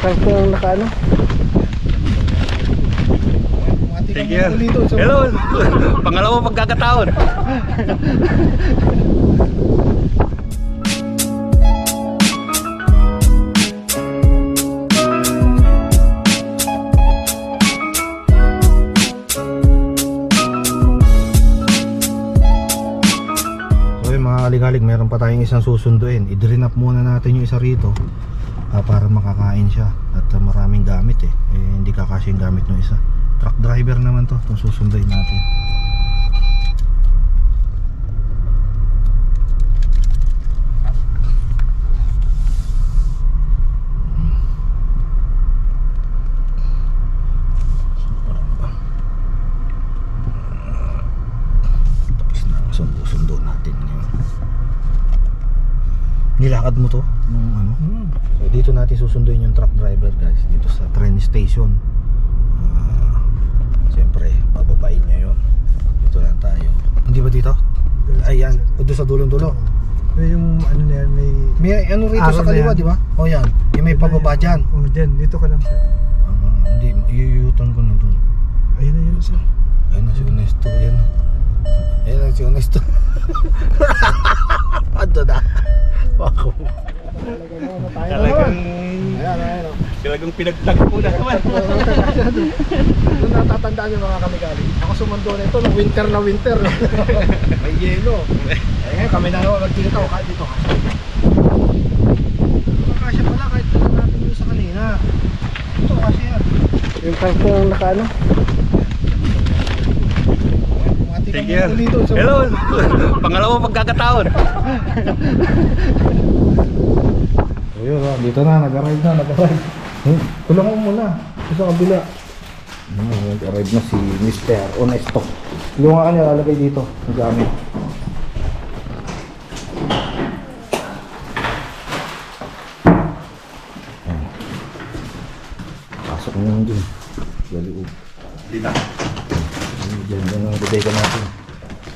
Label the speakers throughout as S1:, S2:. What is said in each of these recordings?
S1: truck po ang nakaano.
S2: Sige yan. Hello. Pangalawa pagkakataon.
S3: So yun mga kaligalig, meron pa tayong isang susunduin. I-drain up muna natin yung isa rito ah, para makakain siya. At ah, maraming gamit eh. eh. Hindi kakasya yung gamit ng isa. Truck driver naman to, itong susunduin natin. Tapos na ang sundo-sundo natin ngayon. Nilakad mo to? Nung ano? So dito natin susunduin yung truck driver guys dito sa train station. Ah, Siyempre, bababain niya yun. Dito lang tayo. Hindi ba dito? Ayan, o doon sa dulong-dulo.
S1: May yung ano na yan, may...
S3: May ano rito sa kaliwa, di ba? O yan, yung may pababa dyan.
S1: Oh, dyan. Dito ka lang sir.
S3: Ah, hindi, iyuyutan ko na doon.
S1: Ayun na yun sir.
S3: Ayun na si Honesto, yan. Ayun na si Honesto. Ando na. Wako.
S2: Talagang,
S1: Ayan, ayan.
S2: talagang pinagtagpo na naman.
S1: Doon natatandaan yung mga kamigali. Ako sumundo na ito ng winter na winter. May yelo. Eh ngayon kami na naman magkita kahit dito.
S3: Kasya pala kahit na natin yung sa kanina. Ito kasi yan.
S1: Yung po ang nakaano.
S2: Sige yan. Hello. Pangalawa pagkakataon.
S3: So yun, oh, dito na, nag-arrive na, nag-arrive. Hmm, tulungan mo muna. Sa kabila. Hmm, nag-arrive na si Mr. Honesto. Tulungan ka niya, lalagay dito. Ang gamit. Ayan. Pasok mo lang dun. Sa loob. Diyan, diyan ang bodega natin.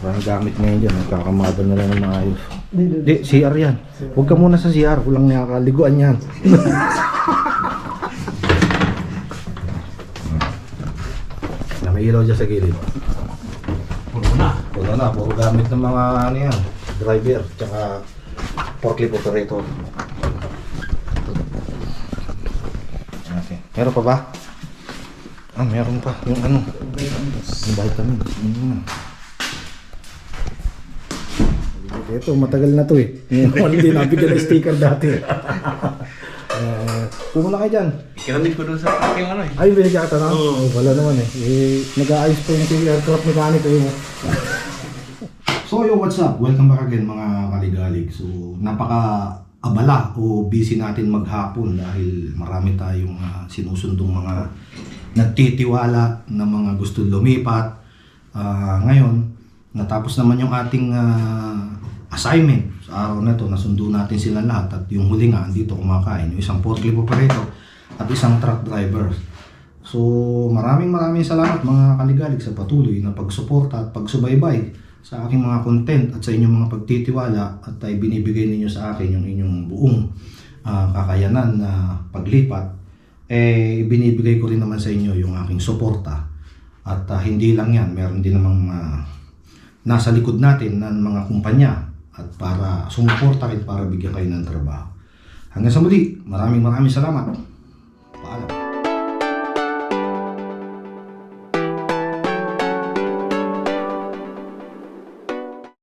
S3: Maraming gamit ngayon dyan. Nagkakamada na lang ng maayos. Di, CR yan. Huwag ka muna sa CR. Walang nakakaliguan yan. na may ilaw dyan sa gilid.
S2: Puno na.
S3: Wala na. Puro gamit ng mga ano yan. Driver. Tsaka forklift operator. Okay. Meron pa ba? Ah, meron pa. Yung ano. Yung. Yung ano. Ito, matagal na to eh. Yung hindi nabigyan ng sticker dati. uh, Pumula kayo dyan.
S2: Kinamit ko dun sa aking ano eh.
S3: Ay, binigyan ka na?
S2: Oo.
S3: Wala naman eh. eh nag-aayos pa yung si aircraft mechanic eh. So yo, what's up? Welcome back again mga kaligalig. So, napaka abala o busy natin maghapon dahil marami tayong ah, sinusundong mga nagtitiwala na mga gusto lumipat. Ah, ngayon, natapos naman yung ating ah, assignment sa araw na to. Nasundo natin sila lahat at yung huli nga, andito kumakain. Yung isang forklift operator at isang truck driver. So, maraming maraming salamat mga kaligalig sa patuloy na pagsuporta at pagsubaybay sa aking mga content at sa inyong mga pagtitiwala at ay binibigay ninyo sa akin yung inyong buong ah, kakayanan na paglipat eh binibigay ko rin naman sa inyo yung aking suporta. At ah, hindi lang yan meron din namang ah, nasa likod natin ng mga kumpanya at para sumuporta rin para bigyan kayo ng trabaho. Hanggang sa muli maraming maraming salamat